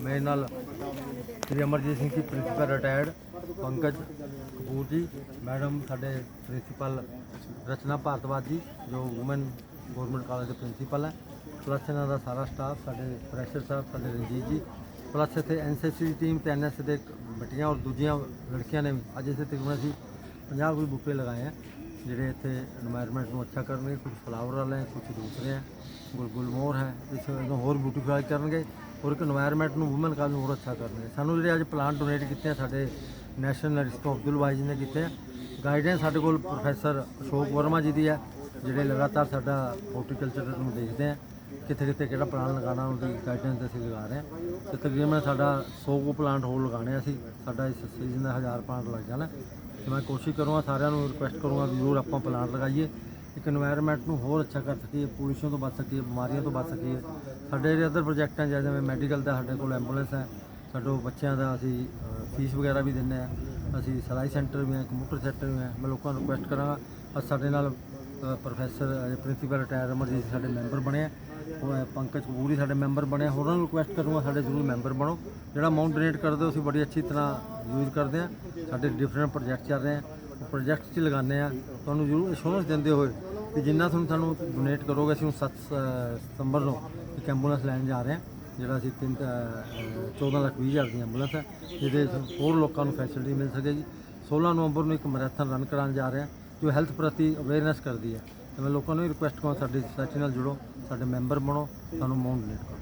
ਮੇਰੇ ਨਾਲ ਸ੍ਰੀ Amarjit Singh ji, principal retired Pankaj Kapoor ji, madam ਸਾਡੇ ਪ੍ਰਿੰਸੀਪਲ ਰਚਨਾ ਭਾਰਤਵਾਦ ਜੀ, ਜੋ ਔਮਨ ਗਵਰਨਮੈਂਟ ਕਾਲਜ ਦੇ ਪ੍ਰਿੰਸੀਪਲ ਹੈ। ਪਲੱਸ ਇਹਨਾਂ ਦਾ ਸਾਰਾ ਸਟਾਫ ਸਾਡੇ ਪ੍ਰੈਸ਼ਰ ਸਾਹਿਬ ਸਾਡੇ ਰਣਜੀਤ ਜੀ। ਪਲੱਸ ਇੱਥੇ ਐਨਸੀਸੀ ਦੀ ਟੀਮ ਤੇ ਐਨਐਸ ਦੇ ਬਟੀਆਂ ਔਰ ਦੂਜੀਆਂ ਲੜਕੀਆਂ ਨੇ ਅੱਜ ਇਸੇ ਤਰੀਕੇ ਨਾਲ ਅਸੀਂ 50 ਕੋਈ ਬੁੱਕੇ ਲਗਾਏ ਆ, ਜਿਹੜੇ ਇੱਥੇ এনवायरमेंट ਨੂੰ ਅੱਛਾ ਕਰਨਗੇ ਕੁਝ ਫਲਾਵਰ ਵਾਲੇ ਕੁਝ ਦੂਸਰੇ ਆ, ਗੁਲਗੁਲ ਮੋਰ ਹੈ, ਇਸ ਨੂੰ ਹੋਰ ਬਿਊਟੀਫਾਈ ਕਰਨਗੇ। ਔਰ ਇੱਕ এনवायरमेंट ਨੂੰ ਵੂਮਨ ਕਾਲ ਨੂੰ ਹੋਰ ਅੱਛਾ ਕਰਨਾ ਹੈ ਸਾਨੂੰ ਜਿਹੜੇ ਅੱਜ ਪਲਾਂਟ ਡੋਨੇਟ ਕੀਤੇ ਆ ਸਾਡੇ ਨੈਸ਼ਨਲ ਰਿਸਕੋ ਅਬਦੁਲ ਵਾਈਜ ਨੇ ਕੀਤੇ ਆ ਗਾਈਡੈਂਸ ਸਾਡੇ ਕੋਲ ਪ੍ਰੋਫੈਸਰ ਅਸ਼ੋਕ ਵਰਮਾ ਜੀ ਦੀ ਹੈ, ਜਿਹੜੇ ਲਗਾਤਾਰ ਸਾਡਾ ਹਾਰਟੀਕਲਚਰ ਨੂੰ ਦੇਖਦੇ ਆ, ਕਿੱਥੇ ਕਿੱਥੇ ਕਿਹੜਾ ਪਲਾਂਟ ਲਗਾਉਣਾ, ਉਹਦੀ ਗਾਈਡੈਂਸ ਅਸੀਂ ਲਗਾ ਰਹੇ ਹਾਂ ਤੇ ਤਕਰੀਬਨ ਸਾਡਾ 100 ਕੁ ਪਲਾਂਟ ਹੋਰ ਲਗਾਣੇ ਅਸੀਂ, ਸਾਡਾ ਇਸ ਸੀਜ਼ਨ ਦਾ ਹਜ਼ਾਰ ਪਲਾਂਟ ਲੱਗ ਜਾਣਾ। ਤੇ ਮੈਂ ਕੋਸ਼ਿਸ਼ ਕਰੂੰਗਾ ਸਾਰਿਆਂ ਨੂੰ ਰਿਕੁਐਸਟ ਕਰੂੰਗਾ ਜ਼ਰੂਰ ਆਪਾਂ ਪਲਾਂਟ ਲਗਾਈਏ। ਇੱਕ এনवायरनमेंट ਨੂੰ ਹੋਰ ਅੱਛਾ ਕਰ ਸਕੀਏ ਪੋਲੂਸ਼ਨ ਤੋਂ ਬਚ ਸਕੀਏ, ਬਿਮਾਰੀਆਂ ਤੋਂ ਬਚ ਸਕੀਏ। ਸਾਡੇ ਜਿਹੜੇ ਅਦਰ ਪ੍ਰੋਜੈਕਟ ਹਨ ਜਿਵੇਂ ਮੈਡੀਕਲ ਦਾ ਸਾਡੇ ਕੋਲ ਐਂਬੂਲੈਂਸ ਹੈ ਸਾਡੇ ਬੱਚਿਆਂ ਦਾ ਅਸੀਂ ਫੀਸ ਵਗੈਰਾ ਵੀ ਦਿੰਨੇ ਆ। ਅਸੀਂ ਸਲਾਈ ਸੈਂਟਰ ਵੀ ਹੈ ਕੰਪਿਊਟਰ ਸੈਂਟਰ ਵੀ ਹੈ ਮੈਂ ਲੋਕਾਂ ਨੂੰ ਰਿਕੁਐਸਟ ਕਰਾਂਗਾ, ਅੱਜ ਸਾਡੇ ਨਾਲ ਪ੍ਰੋਫੈਸਰ ਪ੍ਰਿੰਸੀਪਲ ਰਿਟਾਇਰ ਅਮਰਜੀਤ ਸਾਡੇ ਮੈਂਬਰ ਬਣੇ ਆ। ਉਹ ਪੰਕਜ ਕਪੂਰੀ ਸਾਡੇ ਮੈਂਬਰ ਬਣੇ ਹੋਰਾਂ ਨੂੰ ਰਿਕੁਐਸਟ ਕਰੂੰਗਾ, ਸਾਡੇ ਜ਼ਰੂਰ ਮੈਂਬਰ ਬਣੋ। ਜਿਹੜਾ ਮਾਊਂਟ ਡੋਨੇਟ ਕਰਦੇ ਹੋ ਅਸੀਂ ਬੜੀ ਅੱਛੀ ਤਰ੍ਹਾਂ ਯੂਜ਼ ਕਰਦੇ ਆ। ਸਾਡੇ ਡਿਫਰੈਂਟ ਪ੍ਰੋਜੈਕਟ ਚੱਲ ਰਹੇ ਆ। ਪ੍ਰੋਜੈਕਟ 'ਚ ਲਗਾਉਂਦੇ ਆ ਤੁਹਾਨੂੰ ਜ਼ਰੂਰ ਅਸ਼ੋਰੈਂਸ ਦਿੰਦੇ ਹੋਏ ਕਿ ਜਿੰਨਾ ਤੁਹਾਨੂੰ ਤੁਹਾਨੂੰ ਡੋਨੇਟ ਕਰੋਗੇ ਅਸੀਂ 7 ਸਤੰਬਰ ਨੂੰ ਇੱਕ ਐਂਬੂਲੈਂਸ ਲੈਣ ਜਾ ਰਹੇ ਹਾਂ ਜਿਹੜਾ ਅਸੀਂ ਤਿੰਨ ਅ, 14 ਲੱਖ 20 ਹਜ਼ਾਰ ਦੀ ਐਂਬੂਲੈਂਸ ਹੈ। ਜਿਹਦੇ 'ਚ ਹੋਰ ਲੋਕਾਂ ਨੂੰ ਫੈਸਿਲਿਟੀ ਮਿਲ ਸਕੇ ਜੀ। 16 ਨਵੰਬਰ ਨੂੰ ਇੱਕ ਮੈਰਾਥਨ ਰਨ ਕਰਾਉਣ ਜਾ ਰਹੇ ਹਾਂ ਜੋ ਹੈਲਥ ਪ੍ਰਤੀ ਅਵੇਅਰਨੈਸ ਕਰਦੀ ਹੈ। ਤੇ ਮੈਂ ਲੋਕਾਂ ਨੂੰ ਵੀ ਰਿਕੁਐਸਟ ਕਰਾਂ ਸਾਡੀ ਸੋਸਾਇਟੀ ਨਾਲ ਜੁੜੋ ਸਾਡੇ ਮੈਂਬਰ ਬਣੋ ਸਾਨੂੰ ਅਮਾਉਂਟ ਡੋਨੇਟ ਕਰੋ।